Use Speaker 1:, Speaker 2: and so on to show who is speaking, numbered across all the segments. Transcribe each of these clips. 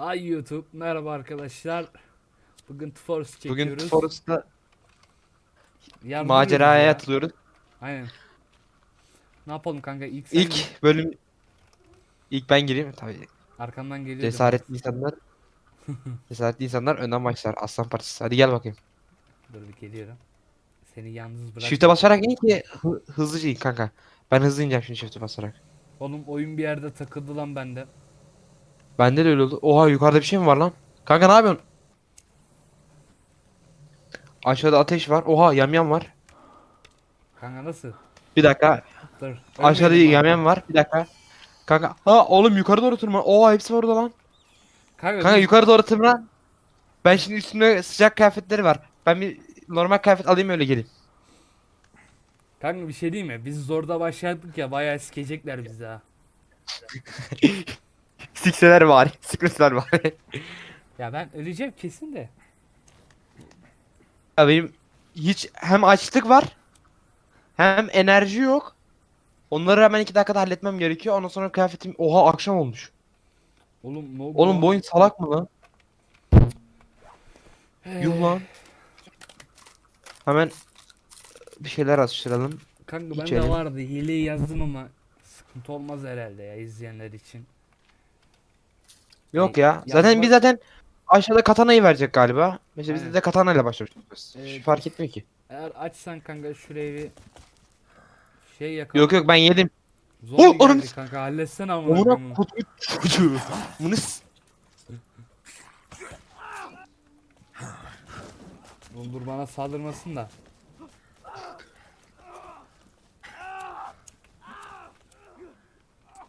Speaker 1: Ay YouTube merhaba arkadaşlar. Bugün Force
Speaker 2: Bugün
Speaker 1: çekiyoruz.
Speaker 2: Forest'ta
Speaker 1: Yardım
Speaker 2: maceraya
Speaker 1: ya.
Speaker 2: atılıyoruz.
Speaker 1: Aynen. Ne yapalım kanka ilk sen
Speaker 2: İlk
Speaker 1: gir.
Speaker 2: bölüm ilk ben gireyim tabii.
Speaker 1: arkandan geliyor.
Speaker 2: Cesaretli insanlar Cesaretli insanlar önden başlar. Aslan parçası. Hadi gel bakayım.
Speaker 1: Dur bir geliyorum. Seni yalnız bırak.
Speaker 2: Shift'e basarak in ki hı- hızlıca in kanka. Ben hızlı ineceğim şimdi shift'e basarak.
Speaker 1: Oğlum oyun bir yerde takıldı lan bende.
Speaker 2: Bende de öyle oldu. Oha yukarıda bir şey mi var lan? Kanka ne yapıyorsun? Aşağıda ateş var. Oha yamyam var.
Speaker 1: Kanka nasıl?
Speaker 2: Bir dakika.
Speaker 1: Dur.
Speaker 2: Aşağıda
Speaker 1: ölmeyelim
Speaker 2: yamyam var. Bir dakika. Kanka. Ha oğlum yukarı doğru tırman. Oha hepsi var orada lan.
Speaker 1: Kanka,
Speaker 2: Kanka
Speaker 1: biz-
Speaker 2: yukarı doğru tırman. Ben şimdi üstümde sıcak kıyafetleri var. Ben bir normal kıyafet alayım öyle geleyim.
Speaker 1: Kanka bir şey diyeyim mi? Biz zorda başladık ya bayağı sikecekler bizi ha.
Speaker 2: Sikseler var. Sikreseler var.
Speaker 1: Ya ben öleceğim kesin de.
Speaker 2: Ya benim hiç hem açlık var hem enerji yok. Onları hemen iki dakikada halletmem gerekiyor. Ondan sonra kıyafetim oha akşam olmuş.
Speaker 1: Oğlum ne oldu?
Speaker 2: Oğlum bu oyun salak mı lan?
Speaker 1: Ee,
Speaker 2: Yuh lan. Hemen bir şeyler atıştıralım.
Speaker 1: Kanka bende
Speaker 2: İçelim.
Speaker 1: vardı. Hileyi yazdım ama sıkıntı olmaz herhalde ya izleyenler için.
Speaker 2: Yok
Speaker 1: Ee,
Speaker 2: ya. Zaten
Speaker 1: yazma-
Speaker 2: biz zaten aşağıda katanayı verecek galiba. Mesela
Speaker 1: Aynen.
Speaker 2: biz de katanayla başlıyoruz.
Speaker 1: Evet.
Speaker 2: Fark etmiyor ki.
Speaker 1: Eğer açsan kanka şuraya bir şey yakala.
Speaker 2: Yok yok ben yedim.
Speaker 1: Zombi
Speaker 2: Oh,
Speaker 1: geldi
Speaker 2: ananı s-
Speaker 1: kanka halletsene amına
Speaker 2: Amına
Speaker 1: koyayım.
Speaker 2: kutu çocuğu. Bunu s-
Speaker 1: Oğlum Dur bana saldırmasın da.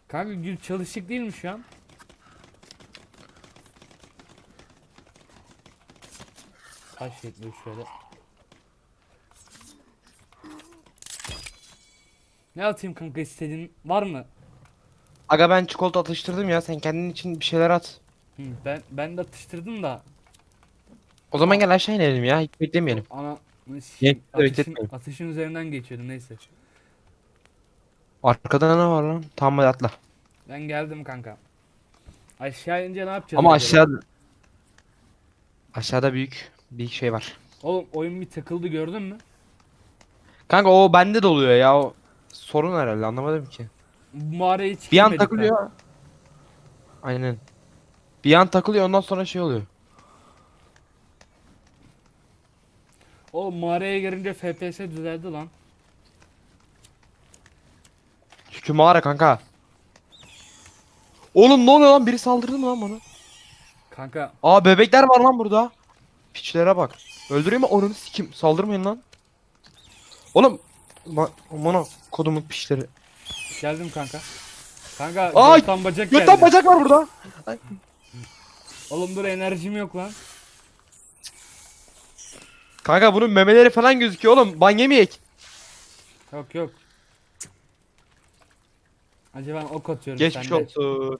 Speaker 1: Kanka gül çalışık değil mi şu an? Kaç yetmiyor şöyle. Ne atayım kanka istediğin var mı?
Speaker 2: Aga ben çikolata atıştırdım ya. Sen kendin için bir şeyler at.
Speaker 1: Hı, ben ben de atıştırdım da
Speaker 2: O zaman gel aşağı inelim ya. Hiç beklemeyelim.
Speaker 1: ana
Speaker 2: Gençleri
Speaker 1: atışın, atışın üzerinden geçiyordum neyse.
Speaker 2: Arkada ne var lan? Tamam hadi atla.
Speaker 1: Ben geldim kanka. Aşağı ince ne yapacağız?
Speaker 2: Ama
Speaker 1: acaba?
Speaker 2: aşağıda aşağıda büyük bir şey var.
Speaker 1: Oğlum oyun bir takıldı gördün mü?
Speaker 2: Kanka o bende de oluyor ya. O sorun herhalde anlamadım ki.
Speaker 1: Bu mağaraya hiç
Speaker 2: Bir an
Speaker 1: girmedik
Speaker 2: takılıyor. Aynen. Bir an takılıyor ondan sonra şey oluyor.
Speaker 1: Oğlum mağaraya girince FPS düzeldi lan.
Speaker 2: Çünkü mağara kanka. Oğlum ne oluyor lan? Biri saldırdı mı lan bana?
Speaker 1: Kanka
Speaker 2: Aa bebekler var lan burada. Piçlere bak. Öldüreyim mi? Onu sikim. Saldırmayın lan. Oğlum. Ma Aman kodumun piçleri.
Speaker 1: geldim kanka. Kanka
Speaker 2: Ay,
Speaker 1: götten bacak
Speaker 2: Götten
Speaker 1: geldi.
Speaker 2: bacak var burada.
Speaker 1: Oğlum dur enerjim yok lan.
Speaker 2: Kanka bunun memeleri falan gözüküyor oğlum. Ban yemeyek.
Speaker 1: Yok yok. Acaba ben ok atıyorum
Speaker 2: Geçmiş
Speaker 1: sen de-
Speaker 2: olsun.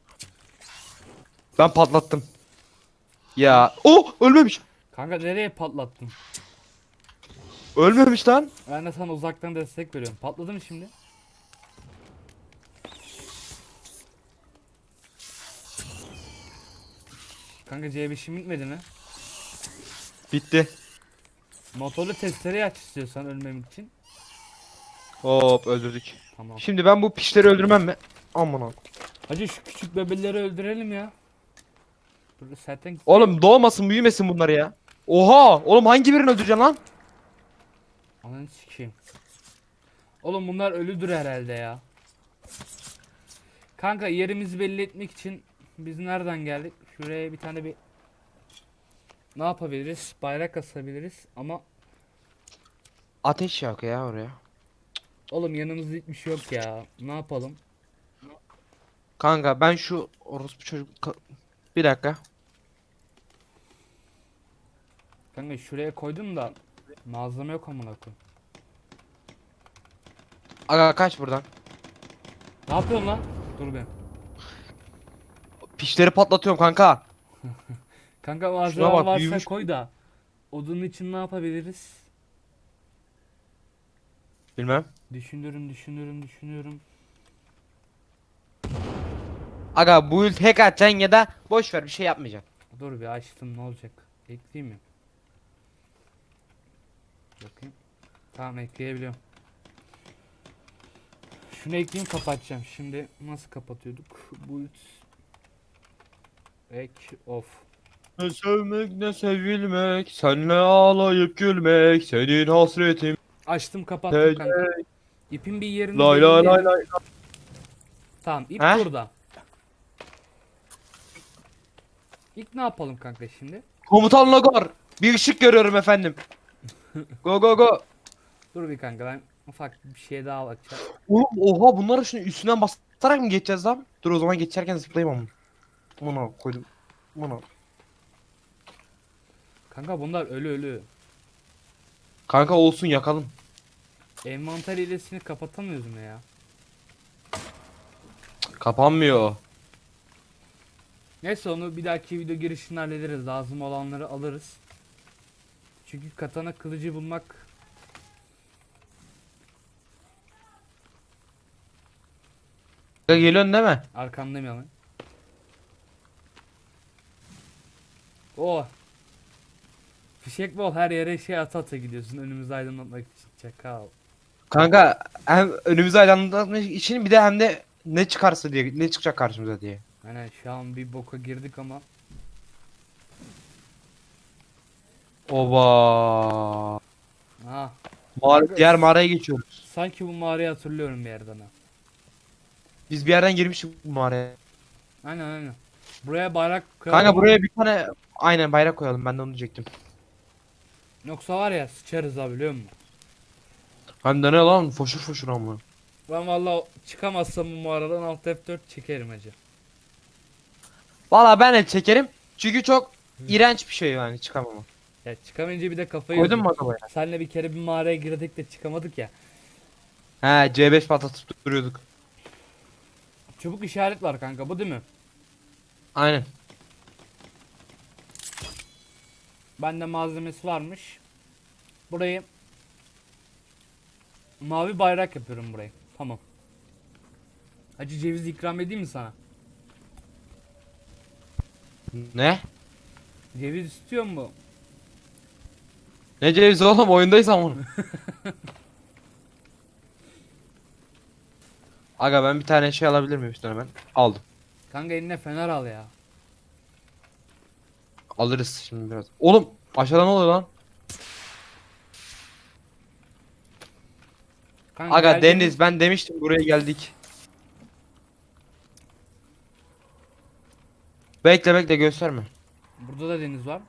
Speaker 2: Ben patlattım. Ya. Oh ölmemiş.
Speaker 1: Kanka nereye patlattın?
Speaker 2: Ölmemiş lan.
Speaker 1: Ben de sana uzaktan destek veriyorum. Patladı mı şimdi? Kanka C5'im bitmedi mi?
Speaker 2: Bitti.
Speaker 1: Motorlu testereyi aç istiyorsan ölmem için.
Speaker 2: Hop öldürdük.
Speaker 1: Tamam.
Speaker 2: Şimdi ben bu piçleri öldürmem mi? Aman abi.
Speaker 1: Hacı şu küçük bebeleri öldürelim ya. Dur zaten
Speaker 2: Oğlum doğmasın büyümesin bunlar ya. Oha! Oğlum hangi birini öldüreceksin lan?
Speaker 1: Ananı sikeyim. Oğlum bunlar ölüdür herhalde ya. Kanka yerimizi belli etmek için biz nereden geldik? Şuraya bir tane bir ne yapabiliriz? Bayrak asabiliriz ama
Speaker 2: Ateş yok ya oraya.
Speaker 1: oğlum yanımızda hiçbir şey yok ya. Ne yapalım?
Speaker 2: Kanka ben şu orospu çocuk... Ka- Bir dakika.
Speaker 1: Kanka şuraya koydum da malzeme yok amına koyayım.
Speaker 2: Aga kaç buradan.
Speaker 1: Ne yapıyorsun lan? Dur ben.
Speaker 2: Pişleri patlatıyorum kanka.
Speaker 1: Kanka malzeme
Speaker 2: bak,
Speaker 1: varsa
Speaker 2: büyümüş
Speaker 1: koy da. Odun için ne yapabiliriz?
Speaker 2: Bilmem.
Speaker 1: Düşünüyorum, düşünüyorum, düşünüyorum.
Speaker 2: Aga bu ult hack atacaksın ya da boş ver bir şey yapmayacaksın.
Speaker 1: Dur bir açtım ne olacak? Ekleyeyim mi? Bakayım. Tamam ekleyebiliyorum. Şunu ekleyeyim kapatacağım. Şimdi nasıl kapatıyorduk? Boot Ek off.
Speaker 2: Ne sevmek ne sevilmek, senle ağlayıp gülmek, senin hasretin.
Speaker 1: Açtım kapattım
Speaker 2: Hey,
Speaker 1: kanka. İpin bir yerini
Speaker 2: Lay lay lay lay.
Speaker 1: Tamam ip
Speaker 2: He?
Speaker 1: burada. İlk ne yapalım kanka şimdi?
Speaker 2: Komutan Logor, bir ışık görüyorum efendim. Go go go.
Speaker 1: Dur bir kanka ben ufak bir şey daha bakacağım.
Speaker 2: Oğlum oha bunları şimdi üstünden basarak mı geçeceğiz lan? Dur o zaman geçerken zıplayamam. Buna koydum. Buna.
Speaker 1: Kanka bunlar ölü ölü.
Speaker 2: Kanka olsun yakalım.
Speaker 1: Envanter hilesini kapatamıyoruz mu ya?
Speaker 2: Kapanmıyor.
Speaker 1: Neyse onu bir dahaki video girişinde hallederiz. Lazım olanları alırız. Çünkü katana kılıcı bulmak
Speaker 2: geliyorsun değil mi?
Speaker 1: arkamdayım ya lan. Oh. Fişek bol her yere şey ata ata gidiyorsun önümüzü aydınlatmak için çakal.
Speaker 2: Kanka hem önümüzü aydınlatmak için bir de hem de ne çıkarsa diye ne çıkacak karşımıza diye.
Speaker 1: Hani şu an bir boka girdik ama
Speaker 2: Oba.
Speaker 1: ah
Speaker 2: Mağara, diğer mağaraya geçiyoruz.
Speaker 1: sanki bu mağarayı hatırlıyorum bir yerden ha.
Speaker 2: Biz bir yerden girmiştik bu mağaraya.
Speaker 1: Aynen aynen. Buraya bayrak koyalım.
Speaker 2: Kanka buraya bir tane aynen bayrak koyalım ben de onu diyecektim.
Speaker 1: Yoksa var ya sıçarız ha biliyor musun?
Speaker 2: Hem de ne lan foşur foşur ama.
Speaker 1: Ben valla çıkamazsam bu mağaradan alt F4 çekerim hacı.
Speaker 2: Valla ben de çekerim. Çünkü çok iğrenç bir şey yani çıkamam.
Speaker 1: Ya çıkamayınca bir de kafayı
Speaker 2: Koydun
Speaker 1: yedim.
Speaker 2: mu arabaya?
Speaker 1: Senle bir kere bir mağaraya girdik de çıkamadık ya.
Speaker 2: He C5 patlatıp duruyorduk.
Speaker 1: Çubuk işaret var kanka bu değil mi?
Speaker 2: Aynen.
Speaker 1: Bende malzemesi varmış. Burayı mavi bayrak yapıyorum burayı. Tamam. Hacı ceviz ikram edeyim mi sana?
Speaker 2: Ne?
Speaker 1: Ceviz istiyor mu?
Speaker 2: Ne cevizi oğlum oyundayız ama. Aga ben bir tane şey alabilir miyim üstüne ben? Aldım.
Speaker 1: Kanka eline fener al ya.
Speaker 2: Alırız şimdi biraz. Oğlum aşağıda ne oluyor lan?
Speaker 1: Kanka
Speaker 2: Aga
Speaker 1: geldiğimiz-
Speaker 2: Deniz ben demiştim buraya geldik. Bekle bekle gösterme.
Speaker 1: Burada da deniz var.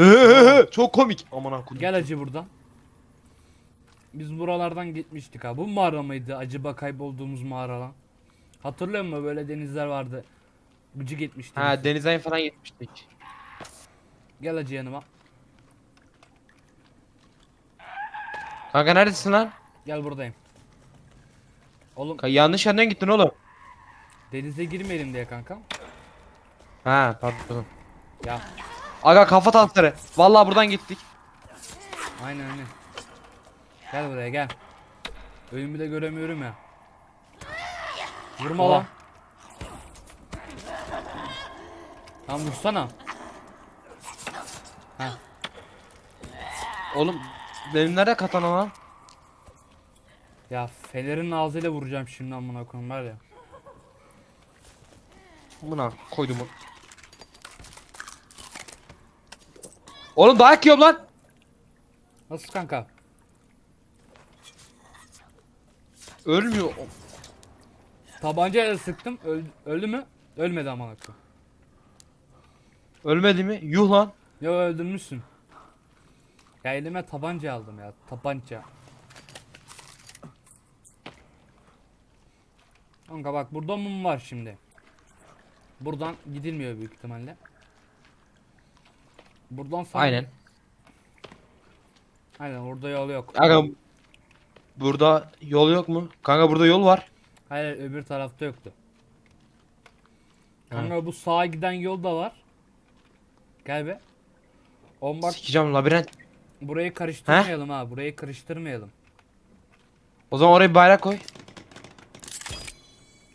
Speaker 2: Çok komik. Aman ha
Speaker 1: Gel acı buradan. Biz buralardan gitmiştik ha. Bu mağara mıydı? Acaba kaybolduğumuz mağara lan. Hatırlıyor musun böyle denizler vardı. Gıcık etmiştik.
Speaker 2: Ha denize falan gitmiştik.
Speaker 1: Gel acı yanıma.
Speaker 2: Kanka neredesin lan?
Speaker 1: Gel buradayım. Oğlum
Speaker 2: Ka- yanlış yerden gittin oğlum.
Speaker 1: denize girmeyelim diye kanka.
Speaker 2: Ha pardon.
Speaker 1: Ya
Speaker 2: Aga kafa tankları. Vallahi buradan gittik.
Speaker 1: aynen aynen. Gel buraya gel. Önümü de göremiyorum ya. Vurma
Speaker 2: Oha.
Speaker 1: lan. Lan vursana. Ha.
Speaker 2: Oğlum benim nerede katana lan?
Speaker 1: Ya Fener'in ağzıyla vuracağım şimdi amına koyayım var ya.
Speaker 2: Buna koydum onu. Oğlum dayak yiyorum lan.
Speaker 1: Nasıl kanka?
Speaker 2: Ölmüyor.
Speaker 1: Tabancayla sıktım. Öldü, öldü mü? Ölmedi amına koyayım.
Speaker 2: Ölmedi mi? Yuh lan.
Speaker 1: Ya öldürmüşsün. Ya elime tabanca aldım ya. Tabanca. Kanka bak burada mum var şimdi. Buradan gidilmiyor büyük ihtimalle. Buradan sana...
Speaker 2: Aynen.
Speaker 1: Aynen orada yol yok.
Speaker 2: Aga burada yol yok mu? Kanka burada yol var.
Speaker 1: Hayır öbür tarafta yoktu.
Speaker 2: Ha.
Speaker 1: Kanka bu sağa giden yol da var. Gel be. On bak
Speaker 2: Sikeceğim labirent.
Speaker 1: burayı karıştırmayalım ha. Burayı karıştırmayalım.
Speaker 2: O zaman oraya bir bayrak koy.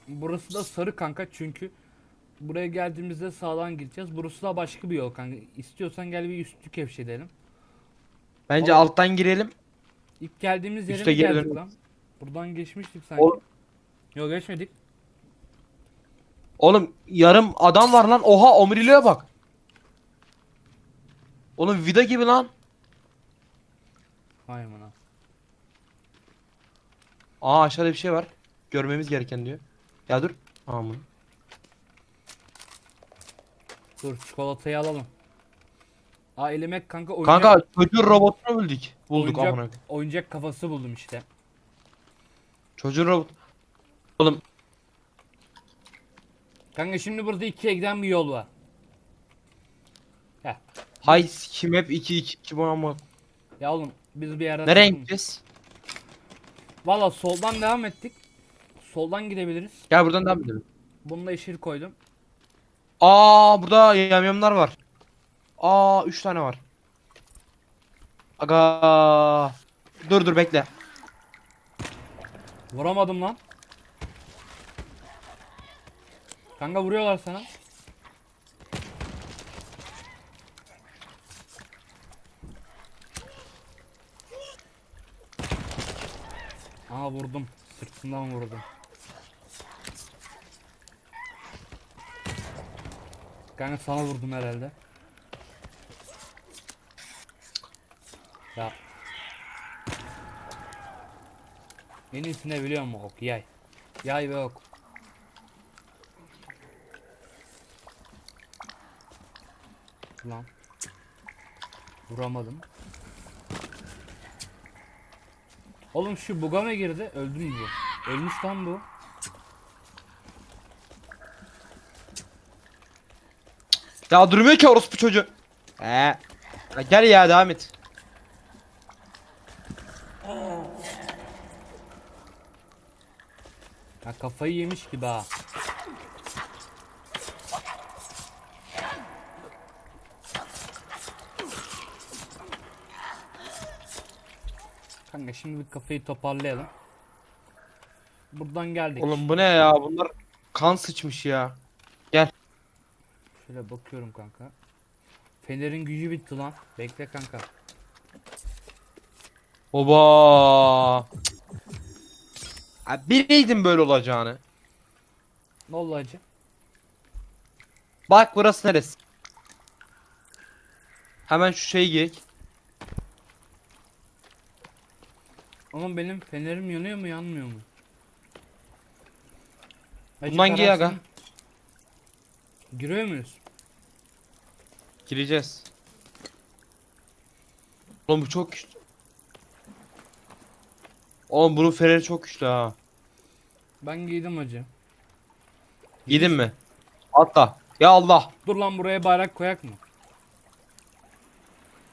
Speaker 1: Burası da sarı kanka çünkü buraya geldiğimizde sağdan gideceğiz. Burası da başka bir yol kanka. İstiyorsan gel bir üstü kevşedelim.
Speaker 2: Bence
Speaker 1: Oğlum.
Speaker 2: alttan girelim.
Speaker 1: İlk geldiğimiz yere
Speaker 2: Üste
Speaker 1: mi
Speaker 2: geri
Speaker 1: geldik
Speaker 2: dönelim.
Speaker 1: lan? Buradan geçmiştik sanki.
Speaker 2: Oğlum.
Speaker 1: Yok geçmedik.
Speaker 2: Oğlum yarım adam var lan. Oha omuriliğe bak. Oğlum vida gibi lan.
Speaker 1: Hay amına.
Speaker 2: Aa aşağıda bir şey var. Görmemiz gereken diyor. Ya dur. Aman.
Speaker 1: Dur çikolatayı alalım. Aa elime kanka oyuncak,
Speaker 2: Kanka çocuğun robotunu bulduk. Bulduk
Speaker 1: oyuncak,
Speaker 2: amına.
Speaker 1: oyuncak kafası buldum işte.
Speaker 2: Çocuğun robot. Oğlum
Speaker 1: Kanka şimdi burada ikiye giden bir yol var. Heh.
Speaker 2: hay kim hep 2 2 2 bu ama.
Speaker 1: Ya oğlum biz bir yerden...
Speaker 2: Nereye gideceğiz?
Speaker 1: Valla soldan devam ettik. Soldan gidebiliriz.
Speaker 2: Gel buradan devam edelim.
Speaker 1: Bununla yeşil koydum.
Speaker 2: Aa burada yamyamlar var. Aa 3 tane var. Aga. Dur dur bekle.
Speaker 1: Vuramadım lan. Kanka vuruyorlar sana. Aa vurdum. Sırtından vurdum. Kanka sana vurdum herhalde. Ya. En iyisi ne biliyor musun? Ok yay. Yay ve ok. Lan. Vuramadım. Oğlum şu buga mı girdi? Öldü mü bu? Ölmüş lan bu.
Speaker 2: Ya durmuyor ki orospu çocuğu. Ee. Ya gel ya devam et.
Speaker 1: Ya kafayı yemiş gibi ha. Kanka şimdi bir kafayı toparlayalım. Buradan geldik.
Speaker 2: Oğlum bu ne ya? Bunlar kan sıçmış ya.
Speaker 1: Şöyle bakıyorum kanka. Fener'in gücü bitti lan. Bekle kanka.
Speaker 2: Oba. Ya bileydim böyle olacağını.
Speaker 1: Ne oldu hacı?
Speaker 2: Bak burası neresi? Hemen şu şeyi giyek.
Speaker 1: Oğlum benim fenerim yanıyor mu yanmıyor mu? Hacı
Speaker 2: Bundan giy aga.
Speaker 1: kararsın. Giriyor muyuz?
Speaker 2: Gireceğiz. Oğlum bu çok güçlü. Oğlum bunun feneri çok güçlü ha.
Speaker 1: Ben giydim hacı.
Speaker 2: Gidin mi? Atla. Ya Allah.
Speaker 1: Dur lan buraya bayrak koyak mı?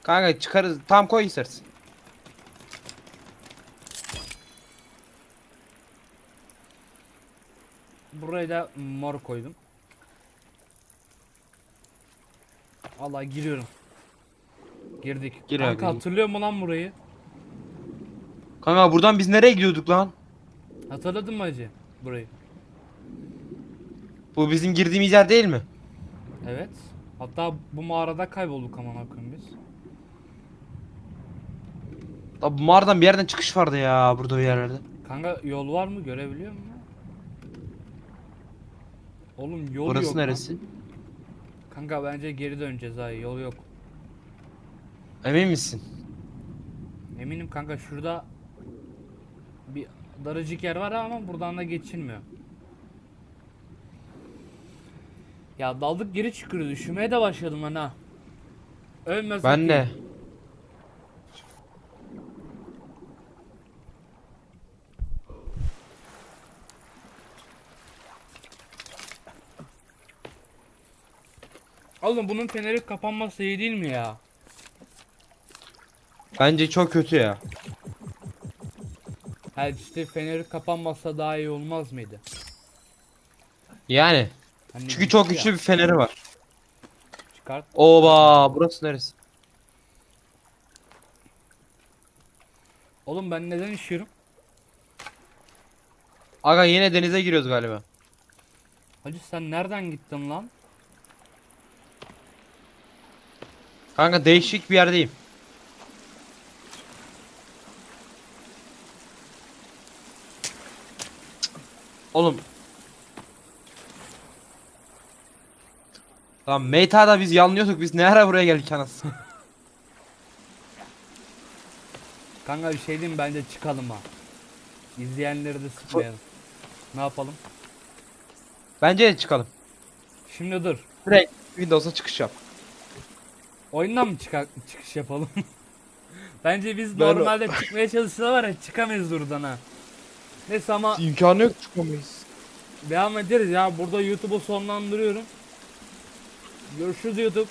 Speaker 2: Kanka çıkarız. Tam koy istersin.
Speaker 1: Buraya da mor koydum. Allah giriyorum. Girdik.
Speaker 2: Gir
Speaker 1: Kanka
Speaker 2: abi.
Speaker 1: hatırlıyor mu lan burayı?
Speaker 2: Kanka buradan biz nereye gidiyorduk lan?
Speaker 1: Hatırladın mı hacı? Burayı. Bu
Speaker 2: bizim girdiğimiz yer değil mi?
Speaker 1: Evet. Hatta bu mağarada kaybolduk aman koyayım biz.
Speaker 2: Tabi bu mağaradan bir yerden çıkış vardı ya burada bir yerlerde.
Speaker 1: Kanka yol var mı? Görebiliyor musun? Oğlum yol
Speaker 2: Burası
Speaker 1: yok lan.
Speaker 2: neresi?
Speaker 1: Kanka bence geri döneceğiz ha. Yol yok.
Speaker 2: Emin misin?
Speaker 1: Eminim kanka şurada bir daracık yer var ama buradan da geçilmiyor. Ya daldık geri çıkıyoruz. Üşümeye de başladım lan ha. Ölmez.
Speaker 2: Ben de.
Speaker 1: Oğlum bunun feneri kapanması iyi değil mi ya?
Speaker 2: Bence çok kötü ya.
Speaker 1: Ha işte feneri kapanmasa daha iyi olmaz mıydı?
Speaker 2: Yani.
Speaker 1: Hani
Speaker 2: Çünkü çok
Speaker 1: ya.
Speaker 2: güçlü bir feneri var.
Speaker 1: Çıkart.
Speaker 2: Oba burası neresi?
Speaker 1: Oğlum ben neden üşüyorum?
Speaker 2: Aga yine denize giriyoruz galiba.
Speaker 1: Hacı sen nereden gittin lan?
Speaker 2: Kanka değişik bir yerdeyim. Oğlum. Tamam Meyta'da biz yanlıyorduk biz ne ara buraya geldik anasını.
Speaker 1: Kanka bir şey diyeyim bence çıkalım ha. İzleyenleri de sıkmayalım. Ne yapalım?
Speaker 2: Bence de çıkalım.
Speaker 1: Şimdi dur.
Speaker 2: Direkt Windows'a çıkış yap.
Speaker 1: Oyundan mı çıkar, çıkış yapalım? Bence biz
Speaker 2: Ben-
Speaker 1: normalde çıkmaya çalışsa var ya çıkamayız buradan ha. Neyse ama
Speaker 2: İmkanı yok çıkamayız.
Speaker 1: devam ederiz ya. Burada YouTube'u sonlandırıyorum. Görüşürüz YouTube.